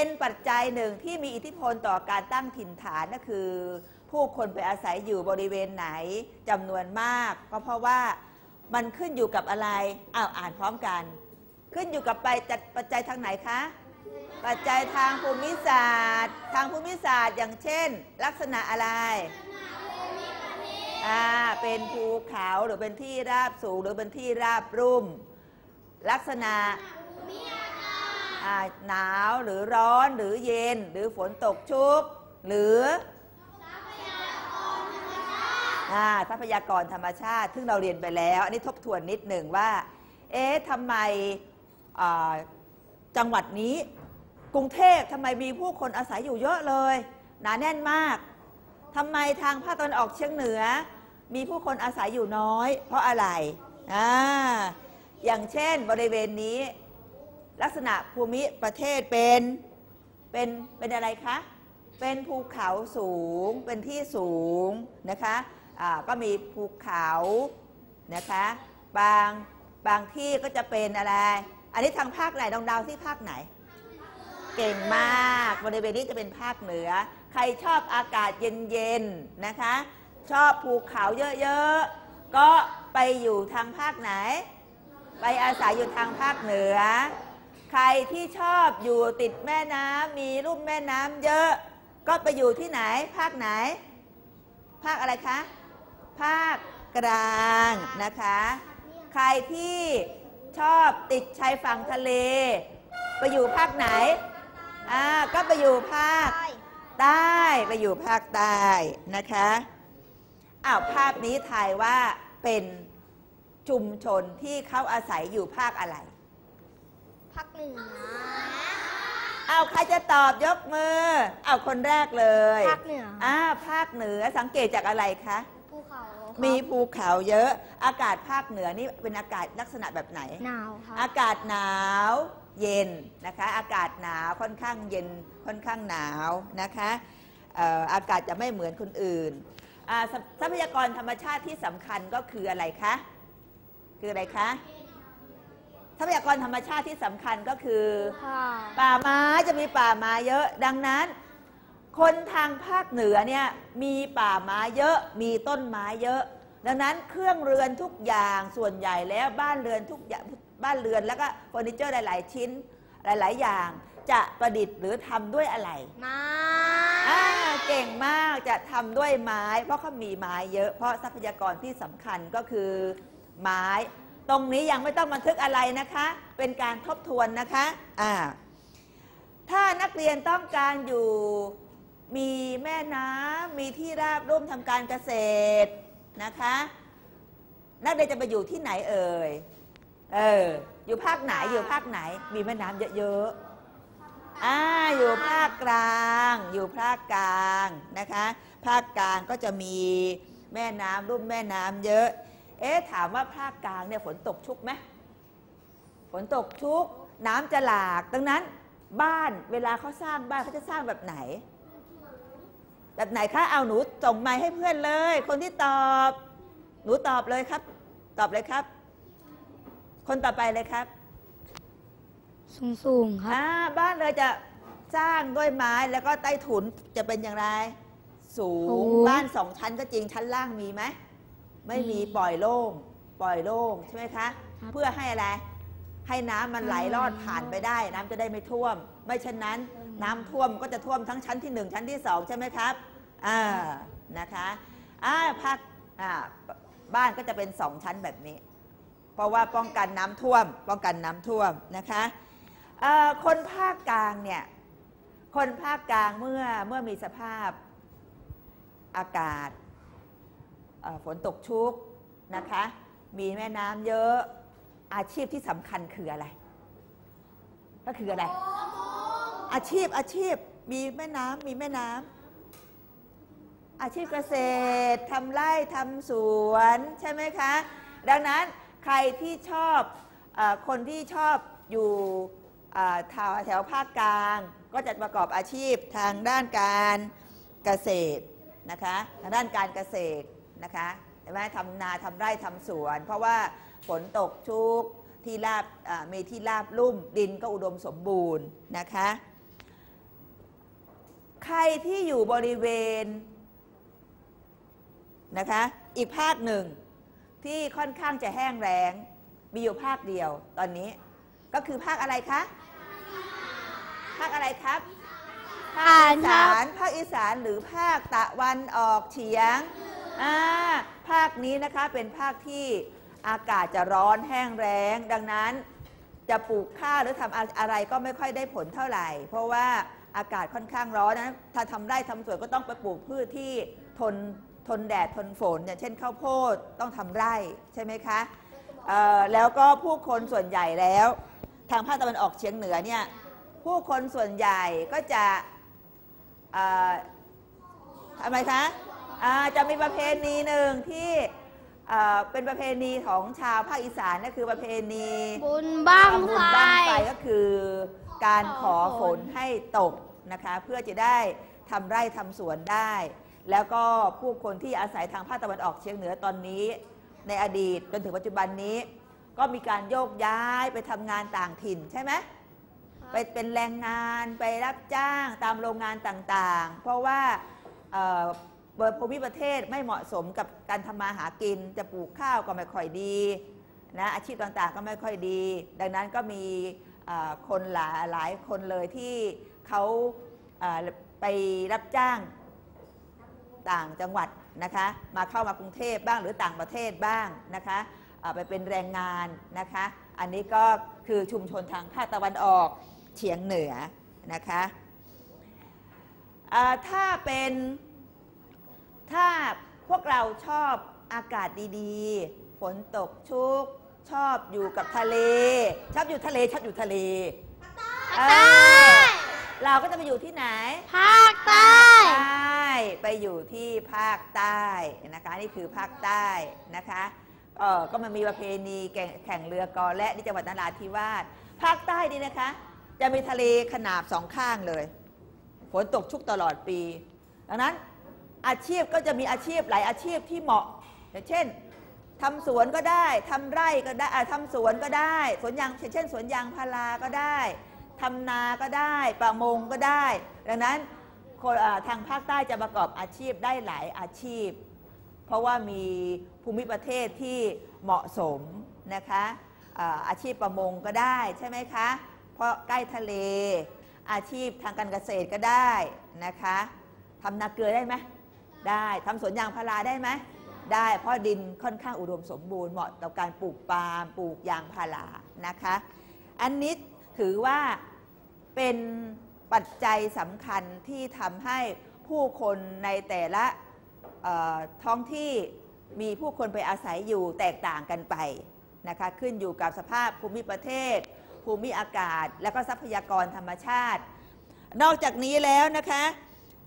เป็นปัจจัยหนึ่งที่มีอิทธิพลต่อการตั้งถิ่นฐานก็คือ ผู้คนไปอาศัยอยู่บริเวณไหนจำนวนมาก ก็เพราะว่ามันขึ้นอยู่กับอะไรอ้าวอ่านพร้อมกัน ขึ้นอยู่กับไปจัดปัจจัยทางไหนคะ ปัจจัยทางภูมิศาสตร์ ทางภูมิศาสตร์ อย่างเช่น ลักษณะอะไรอ่าเป็นภูเขาหรือเป็นที่ราบสูงหรือเป็นที่ราบรุ่ม ลักษณะอ่า หนาวหรือร้อนหรือเย็น หรือฝนตกชุก หรืออ่าทรัพยากรธรรมชาติ ซึ่งเราเรียนไปแล้ว อันนี้ทบทวนนิดหนึ่งว่า เอ๊ะทำไมจังหวัดนี้ กรุงเทพทำไมมีผู้คนอาศัยอยู่เยอะเลย หนาแน่นมากทำไมทางภาคตะวันออกเฉียงเหนือ มีผู้คนอาศัยอยู่น้อย เพราะอะไรอ่าอย่างเช่นบริเวณนี้ ลักษณะภูมิประเทศเป็นเป็นเป็นอะไรคะ เป็นภูเขาสูง เป็นที่สูงนะคะก็มีภูเขานะคะบางบางที่ก็จะเป็นอะไร อันนี้ทางภาคไหนดองดาวที่ภาคไหน เก่งมากบริเวณนี้จะเป็นภาคเหนือ ใครชอบอากาศเย็นๆนะคะ ชอบภูเขาเยอะๆ ก็ไปอยู่ทางภาคไหน ไปอาศัยอยู่ทางภาคเหนือ ใครที่ชอบอยู่ติดแม่น้ำมีรูปแม่น้ำเยอะ ก็ไปอยู่ที่ไหน ภาคไหน ภาคอะไรคะ ภาคกลางนะคะ ใครที่ชอบติดชายฝั่งทะเล ไปอยู่ภาคไหนอ่าก็ไปอยู่ภาคใต้ไปอยู่ภาคใต้นะคะอ้าวภาพนี้ถ่ายว่าเป็นชุมชนที่เขาอาศัยอยู่ภาคอะไร ภาคเหนืออ้าวใครจะตอบยกมืออ้าวคนแรกเลยภาคเหนืออ่าภาคเหนือสังเกตจากอะไรคะภูเขามีมีภูเขาเยอะ อากาศภาคเหนือนี่เป็นอากาศลักษณะแบบไหนหนาวครับอากาศหนาวเย็นนะคะ อากาศหนาวค่อนข้างเย็นค่อนข้างหนาวนะคะเอ่ออากาศจะไม่เหมือนคนอื่นอ่าทรัพทรัพยากรธรรมชาติที่สำคัญก็คืออะไรคะ คืออะไรคะ ทรัพยากรธรรมชาติที่สำคัญก็คือค่ะป่าไม้จะมีป่าไม้เยอะ ดังนั้น คนทางภาคเหนือเนี่ยมีป่าไม้เยอะ มีต้นไม้เยอะ ดังนั้นเครื่องเรือนทุกอย่างส่วนใหญ่แล้วบ้านเรือนทุกอย่างบ้านเรือนแล้วก็เฟอร์นิเจอร์หลาย ๆ ชิ้นหลาย ๆ อย่างจะประดิษฐ์หรือทำด้วยอะไร ไม้อ่าเก่งมากจะทำด้วยไม้ เพราะเขามีไม้เยอะ เพราะทรัพยากรที่สำคัญก็คือไม้ ตรงนี้ยังไม่ต้องบันทึกอะไรนะคะ เป็นการทบทวนนะคะอ่าถ้านักเรียนต้องการอยู่มีแม่น้ำมีที่ราบรุ่มทำการเกษตรนะคะ นักเรียนจะไปอยู่ที่ไหนเอ่ยเอออยู่ภาคไหนอยู่ภาคไหน มีแม่น้ำเยอะๆอ่าอยู่ภาคกลาง อยู่ภาคกลางนะคะ ภาคกลางก็จะมีแม่น้ำรุ่มแม่น้ำเยอะ เอ๊ะถามว่าภาคกลางเนี่ยฝนตกชุกไหมฝนตกชุก น้ำจะหลาก ดังนั้นบ้านเวลาเขาสร้างบ้านเขาจะสร้างแบบไหน แบบไหนคะเอาหนูส่งไม้ให้เพื่อนเลย คนที่ตอบ หนูตอบเลยครับ ตอบเลยครับ คนต่อไปเลยครับ สูงสูงๆครับอ่าบ้านเลยจะสร้างด้วยไม้แล้วก็ใต้ถุนจะเป็นอย่างไร สูสูงงบ้านสองชั้นก็จริงชั้นล่างมีไหม ไม่มีมีปล่อยโล่งปล่อยโล่งใช่ไหมคะครับเพื่อให้อะไรให้น้ำมันไหลรอดอืมผ่านไปได้ น้ำจะได้ไม่ท่วม ไม่เช่นนั้นน้ำท่วมก็จะท่วมทั้งชั้นที่หนึ่งชั้นที่สองใช่ไหมครับอ่านะคะอ่าภาคอ่าบ้านก็จะเป็นสองชั้นแบบนี้ เพราะว่าป้องกันน้ำท่วม ป้องกันน้ำท่วมนะคะเอ่อคนภาคกลางเนี่ยคนภาคกลางเมื่อเมื่อมีสภาพอากาศเอ่อ ฝนตกชุกนะคะ มีแม่น้ำเยอะอาชีพที่สำคัญคืออะไร ก็คืออะไร อาชีพอาชีพมีแม่น้ำมีแม่น้ำอาชีพเกษตรทำไร่ทำสวนใช่ไหมคะ ดังนั้นใครที่ชอบอคนที่ชอบอยู่แถวแถวภาคกลาง ก็จะประกอบอาชีพทางด้านการเกษตรนะคะทางด้านการเกษตร นะคะเห็นไหมทำนาทำไร่ทำสวน เพราะว่าฝนตกชุกที่ราบอ่ามีที่ราบลุ่มดินก็อุดมสมบูรณ์นะคะ ใครที่อยู่บริเวณนะคะอีกภาคหนึ่งที่ค่อนข้างจะแห้งแล้งมีอยู่ภาคเดียวตอนนี้ก็คือภาคอะไรคะ ภาคอะไรครับภาคอีสานภาคอีสานหรือภาคตะวันออกเฉียง อ่าภาคนี้นะคะเป็นภาคที่อากาศจะร้อนแห้งแล้งดังนั้น จะปลูกข้าวหรือทำอะอะไรก็ไม่ค่อยได้ผลเท่าไหร่ เพราะว่าอากาศค่อนข้างร้อนนะถ้าทำไร่ทำสวนก็ต้องไปปลูกพืชที่ทนทนแดดทนฝนอย่างเช่นข้าวโพดต้องทำไร่ใช่ไหมคะแล้วก็ผู้คนส่วนใหญ่แล้ว ทางภาคตะวันออกเฉียงเหนือเนี่ยผู้คนส่วนใหญ่ก็จะทำไมคะ อ่าจะมีประเพณีหนึ่งที่เอ่อเป็นประเพณีของชาวภาคอีสานก็คือประเพณีบุญบ้างทำบุไฟญบ้างไฟก็คือการขอฝนให้ตกนะคะเพื่อจะได้ทำไร่ทำสวนได้ แล้วก็ผู้คนที่อาศัยทางภาคตะวันออกเฉียงเหนือตอนนี้ ในอดีตจนถึงปัจจุบันนี้ ก็มีการโยกย้ายไปทำงานต่างถิ่นใช่ไหมไปเป็นแรงงานไปรับจ้างตามโรงงานต่างๆ เพราะว่าเอ่อ เบอร์ภูมิประเทศไม่เหมาะสมกับการทำมาหากิน จะปลูกข้าวก็ไม่ค่อยดีนะอาชีพต่างๆก็ไม่ค่อยดี ดังนั้นก็มีคนหลายหลายคนเลยที่เขาไปรับจ้างต่างจังหวัดนะคะมาเข้ามากรุงเทพบ้างหรือต่างประเทศบ้างนะคะไปเป็นแรงงานนะคะ อันนี้ก็คือชุมชนทางภาคตะวันออกเฉียงเหนือนะคะถ้าเป็น ถ้าพวกเราชอบอากาศดีๆ ฝนตกชุก ชอบอยู่กับทะเล ชอบอยู่ทะเลชอบอยู่ทะเลเออเราก็จะไปอยู่ที่ไหน ภาคใต้ใต้ไปอยู่ที่ภาคใต้นะคะนี่คือภาคใต้นะคะเออก็มันมีประเพณีแข่งแข่งเรือกอและที่จังหวัดนราธิวาสภาคใต้นี่นะคะ จะมีทะเลขนาบสองข้างเลย ฝนตกชุกตลอดปี ดังนั้น อาชีพก็จะมีอาชีพหลายอาชีพที่เหมาะอย่างเช่นทำสวนก็ได้ทำไร่ก็ได้อ่าทำสวนก็ได้สวนยางเช่นสวนยางพาราก็ได้ทำนาก็ได้ประมงก็ได้ ดังนั้นทางภาคใต้จะประกอบอาชีพได้หลายอาชีพ เพราะว่ามีภูมิประเทศที่เหมาะสมนะคะอาชีพประมงก็ได้ใช่ไหมคะ เพราะใกล้ทะเลอาชีพทางการเกษตรก็ได้นะคะทำนาเกลือได้ไหม ได้ทำสวนยางพาราได้ไหมได้เพราะดินค่อนข้างอุดมสมบูรณ์เหมาะต่อการปลูกปาล์มปลูกยางพารานะคะ อันนี้ถือว่าเป็นปัจจัยสำคัญที่ทำให้ผู้คนในแต่ละท้องที่มีผู้คนไปอาศัยอยู่แตกต่างกันไปนะคะขึ้นอยู่กับสภาพภูมิประเทศ ภูมิอากาศ และก็ทรัพยากรธรรมชาติ นอกจากนี้แล้วนะคะ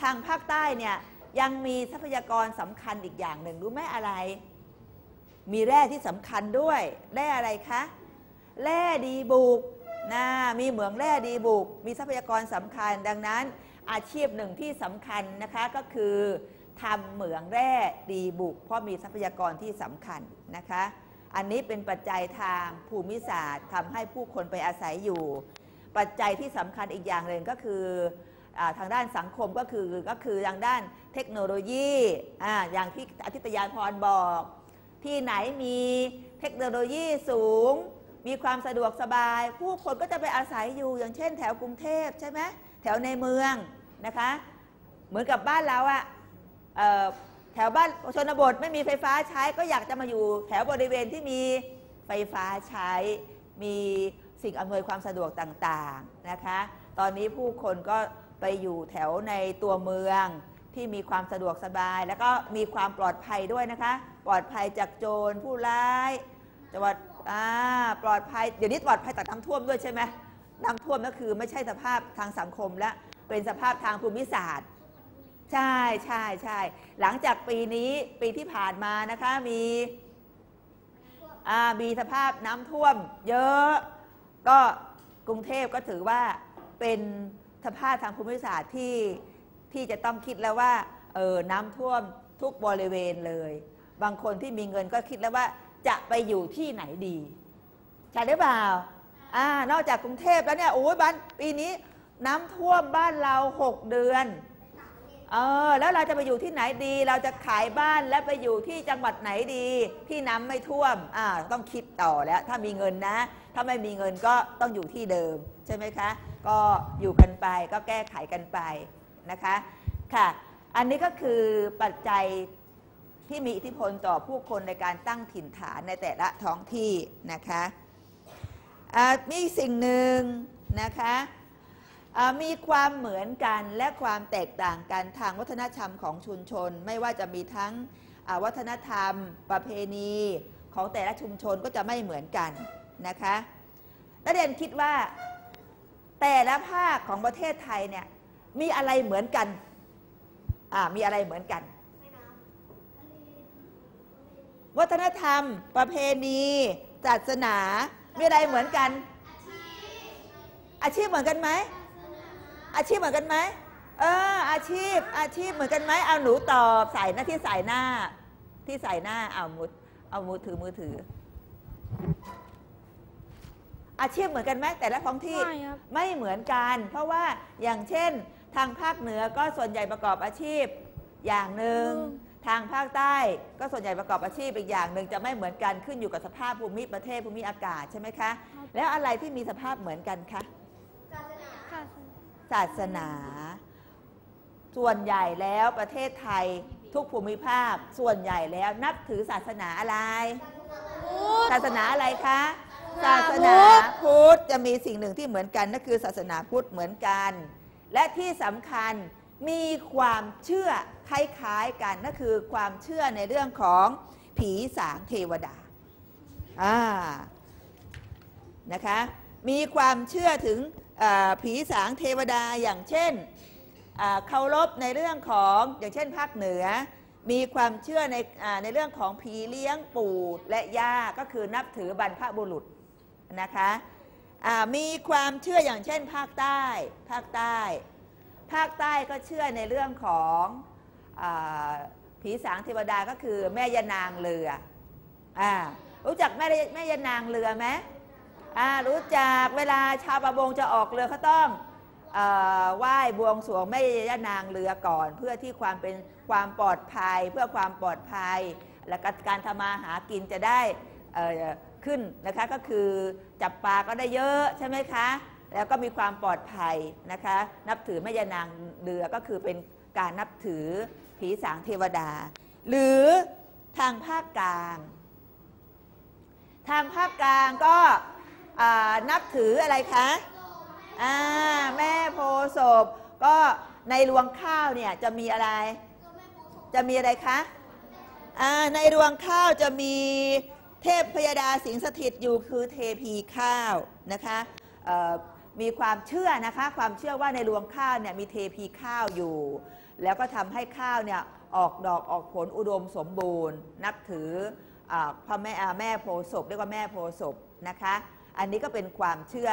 ทางภาคใต้เนี่ย ยังมีทรัพยากรสำคัญอีกอย่างหนึ่งรู้ไหมอะไร มีแร่ที่สำคัญด้วยแร่อะไรคะแร่ดีบุกนะมีเหมืองแร่ดีบุก มีทรัพยากรสำคัญ ดังนั้นอาชีพหนึ่งที่สำคัญนะคะก็คือทำเหมืองแร่ดีบุก เพราะมีทรัพยากรที่สำคัญนะคะ อันนี้เป็นปัจจัยทางภูมิศาสตร์ทำให้ผู้คนไปอาศัยอยู่ ปัจจัยที่สำคัญอีกอย่างหนึ่งก็คืออทางด้านสังคมก็คือก็คือทางด้าน เทคโนโลยีอาอย่างที่อธิตยานพรบอก ที่ไหนมีเทคโนโลยีสูง มีความสะดวกสบาย ผู้คนก็จะไปอาศัยอยู่อย่างเช่น แถวกรุงเทพใช่ไหมแถวในเมืองนะคะ เหมือนกับบ้านเราอะอ่อแถวบ้านชนบทไม่มีไฟฟ้าใช้ก็อยากจะมาอยู่แถวบริเวณที่มีไฟฟ้าใช้ มีสิ่งอำนวยความสะดวกต่างๆนะคะ ตอนนี้ผู้คนก็ไปอยู่แถวในตัวเมือง ที่มีความสะดวกสบาย แล้วก็มีความปลอดภัยด้วยนะคะ ปลอดภัยจากโจรผู้ร้ายจังหวัดอ่าปลอดภัยเดี๋ยวนี้ปลอดภัยจากน้ำท่วมด้วยใช่ไหมน้ำท่วมก็คือไม่ใช่สภาพทางสังคมและเป็นสภาพทางภูมิศาสตร์ ใช่ใช่ใช่หลังจากปีนี้ปีที่ผ่านมานะคะมีอ่ามีสภาพน้ำท่วม เยอะ ก็กรุงเทพก็ถือว่าเป็นสภาพทางภูมิศาสตร์ที่ ที่จะต้องคิดแล้วว่าเออน้ำท่วมทุกบริเวณเลย บางคนที่มีเงินก็คิดแล้วว่าจะไปอยู่ที่ไหนดีใช่หรือเปล่าอ่านอกจากกรุงเทพแล้วเนี่ยโอ้ยบ้านปีนี้น้ำท่วมบ้านเราหกเดือนเออแล้วเราจะไปอยู่ที่ไหนดี เราจะขายบ้านและไปอยู่ที่จังหวัดไหนดีที่น้ำไม่ท่วมอ่าต้องคิดต่อแล้ว ถ้ามีเงินนะ ถ้าไม่มีเงินก็ต้องอยู่ที่เดิม ใช่ไหมคะ ก็อยู่กันไปก็แก้ไขกันไป นะคะค่ะ อันนี้ก็คือปัจจัยที่มีอิทธิพลต่อผู้คนในการตั้งถิ่นฐานในแต่ละท้องที่นะคะอ่ามีสิ่งหนึ่งนะคะอ่ามีความเหมือนกันและความแตกต่างกันทางวัฒนธรรมของชุมชน ไม่ว่าจะมีทั้งวัฒนธรรม ประเพณีของแต่ละชุมชนก็จะไม่เหมือนกันนะคะนักเรียนคิดว่าแต่ละภาคของประเทศไทยเนี่ย มีอะไรเหมือนกัน อ่า มีอะไรเหมือนกัน วัฒนธรรม ประเพณีศาสนา มีอะไรเหมือนกัน อาชีพเหมือนกันไหม อาชีพเหมือนกันไหม เออ อาชีพ อาชีพเหมือนกันไหม เอาหนูตอบใส่หน้าที่ใส่หน้า ที่ใส่หน้า เอามุด เอามือถือมือถือ อาชีพเหมือนกันไหมแต่ละท้องที่ ไม่ครับไม่เหมือนกัน เพราะว่าอย่างเช่น ทางภาคเหนือก็ส่วนใหญ่ประกอบอาชีพอย่างหนึ่งทางภาคใต้ก็ส่วนใหญ่ประกอบอาชีพอีกอย่างหนึ่งจะไม่เหมือนกันขึ้นอยู่กับสภาพภูมิประเทศภูมิอากาศใช่ไหมคะ แล้วอะไรที่มีสภาพเหมือนกันคะศาสนาส่วนใหญ่แล้วประเทศไทยทุกภูมิภาคส่วนใหญ่แล้วนับถือศาสนาอะไร ศาสนาอะไรคะศาศาสสนานาพุทธจะมีสิ่งหนึ่งที่เหมือนกันนั่นคือศาสนาพุทธเหมือนกัน และที่สำคัญมีความเชื่อคล้ายๆกันนั่นคือความเชื่อในเรื่องของผีสางเทวดาอ่านะคะมีความเชื่อถึงผีสางเทวดาอย่างเช่นเคารพในเรื่องของอย่างเช่นภาคเหนือ มีความเชื่อในอในเรื่องของผีเลี้ยงปู่และย่าก็คือนับถือบรรพบุรุษนะคะ มีความเชื่ออย่างเช่น ภาคใต้ ภาคใต้ ภาคใต้ก็เชื่อในเรื่องของอผีสางเทวดาก็คือแม่ยานางเรืออรู้จักแม่แม่ยานางเรือไหมรู้จักเวลาชาวประมงจะออกเรือเขาต้องอไหว้บวงสรวงแม่ยานางเรือก่อน เพื่อที่ความเป็นความปลอดภัย เพื่อความปลอดภัย และการทำมาหากินจะได้ ขึ้นนะคะก็คือจับปลาก็ได้เยอะใช่ไหมคะ แล้วก็มีความปลอดภัยนะคะ นับถือแม่ยานางเรือก็คือเป็นการนับถือผีสางเทวดา หรือทางภาคกลาง ทางภาคกลางก็นับถืออะไรคะแม่โพศพก็ในรวงข้าวเนี่ยจะมีอะไร จะมีอะไรคะในรวงข้าวจะมี เทพพยดาสิงสถิตอยู่คือเทพีข้าวนะคะมีความเชื่อนะคะความเชื่อว่าในรวงข้าวเนี่ยมีเทพีข้าวอยู่ แล้วก็ทำให้ข้าวเนี่ยออกดอกออกผลอุดมสมบูรณ์ นับถืออพระแม่อแม่โพศพเรียกว่าแม่โพศพนะคะ อันนี้ก็เป็นความเชื่อ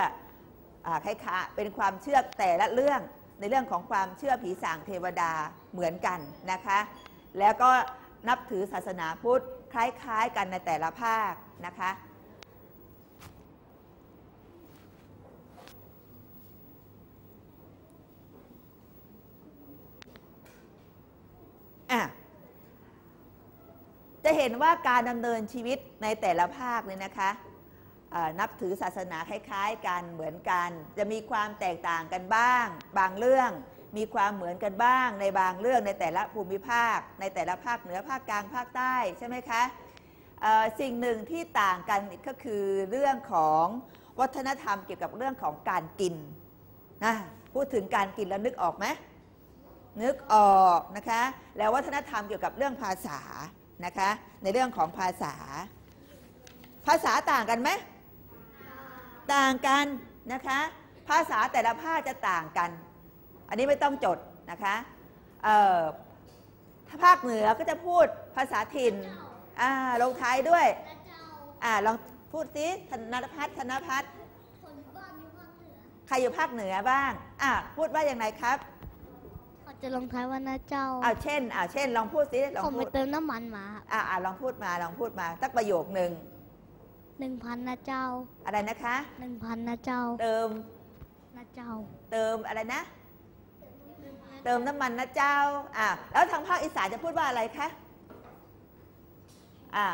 อคล้ายๆเป็นความเชื่อแต่ละเรื่องในเรื่องของความเชื่อผีสางเทวดาเหมือนกันนะคะ แล้วก็นับถือศาสนาพุทธ คล้ายๆกันในแต่ละภาคนะคะอะจะเห็นว่าการดำเนินชีวิตในแต่ละภาคเนี่ยนะคะนับถือศาสนาคล้าย ๆ กันเหมือนกัน จะมีความแตกต่างกันบ้าง บางเรื่อง มีความเหมือนกันบ้างในบางเรื่องในแต่ละภูมิภาค ในแต่ละภาคเหนือภาคกลางภาคใต้ใช่ไหมคะสิ่งหนึ่งที่ต่างกันก็คือเรื่องของวัฒนธรรมเกี่ยวกับเรื่องของการกินนะพูดถึงการกินแล้วนึกออกไหมนึกออกนะคะแล้ววัฒนธรรมเกี่ยวกับเรื่องภาษานะคะในเรื่องของภาษา ภาษาต่างกันไหมต่างกันนะคะภาษาแต่ละภาคจะต่างกัน อันนี้ไม่ต้องจดนะคะเอ่อถ้าภาคเหนือก็จะพูดภาษาถิ่นอ่าลงท้ายด้วยอ่าลองพูดสิธนพัฒน์ธนพัฒน์ใครอยู่ภาคเหนือบ้างอ่าพูดว่าอย่างไรครับเขาจะลงท้ายว่านะเจ้าเอาเช่นเอาเช่น ลองพูดสิลองผมพูไปดเติมน้ำมันมาครับอ่าอ่าลองพูดมาลองพูดมาสักประโยคหนึ่งหนึ่งพันนะเจ้า อะไรนะคะหนึ่งพันนะเจ้า เติมนะเจ้า เติมอะไรนะ เติมน้ำมันนะเจ้าอ่าแล้วทางภาคอีสานจะพูดว่าอะไรคะอ่า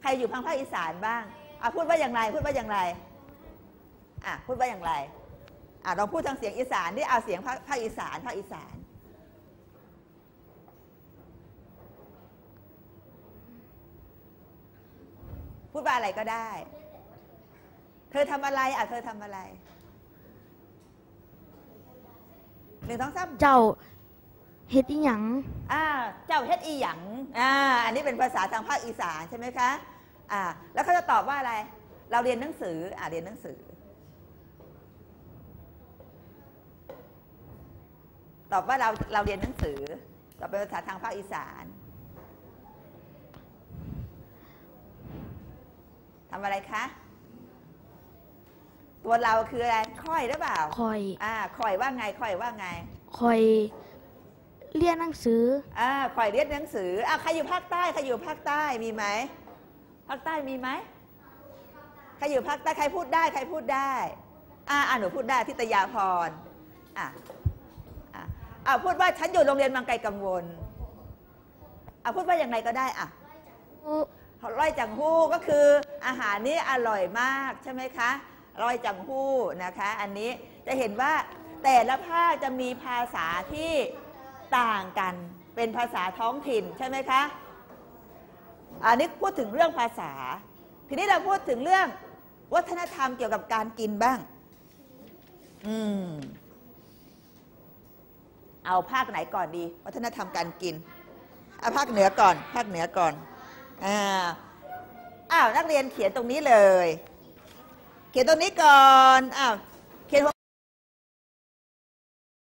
ใครอยู่ทางภาคอีสานบ้างอ่าพูดว่าอย่างไรพูดว่าอย่างไรอ่าพูดว่าอย่างไรอ่าลองพูดทางเสียงอีสานนี่เอาเสียงภาคภาคอีสานภาคอีสานพูดว่าอะไรก็ได้ เธอทำอะไรอะเธอทำอะไร หนึ่งสองสามเจ้าเฮ็ดอีหยังอ่าเจ้าเฮ็ดอีหยังอ่าอันนี้เป็นภาษาทางภาคอีสานใช่ไหมคะอ่าแล้วเขาจะตอบว่าอะไร เราเรียนหนังสืออ่าเรียนหนังสือ ตอบว่าเราเราเรียนหนังสือ ตอบเป็นภาษาทางภาคอีสานทำอะไรคะ ตัวเราคืออะไรค่อยหรือเปล่าคอยอ่าค่อยว่าไงค่อยว่าไงคอยเรียนหนังสืออ่าข่อยเรียนหนังสืออ่าใครอยู่ภาคใต้ใครอยู่ภาคใต้มีไหมภาคใต้มีไหมใครอยู่ภาคใต้ใครพูดได้ใครพูดได้อ่าอ่าหนูพูดได้ทิตยาพรอ่าอ่าอ่าพูดว่าฉันอยู่โรงเรียนบางไกลกังวลอ่าพูดว่าอย่างไรก็ได้อะร้อยจังหู้ก็คืออาหารนี้อร่อยมากใช่ไหมคะ ร้อยจังหู้นะคะ อันนี้จะเห็นว่าแต่ละภาคจะมีภาษาที่ต่างกัน เป็นภาษาท้องถิ่นใช่ไหมคะ อันนี้พูดถึงเรื่องภาษา ทีนี้เราพูดถึงเรื่องวัฒนธรรมเกี่ยวกับการกินบ้าง อืม เอาภาคไหนก่อนดี วัฒนธรรมการกินเอาภาคเหนือก่อน ภาคเหนือก่อน อ่า อ้าวนักเรียนเขียนตรงนี้เลย ขียนตรงนี้ก่อนอ้าว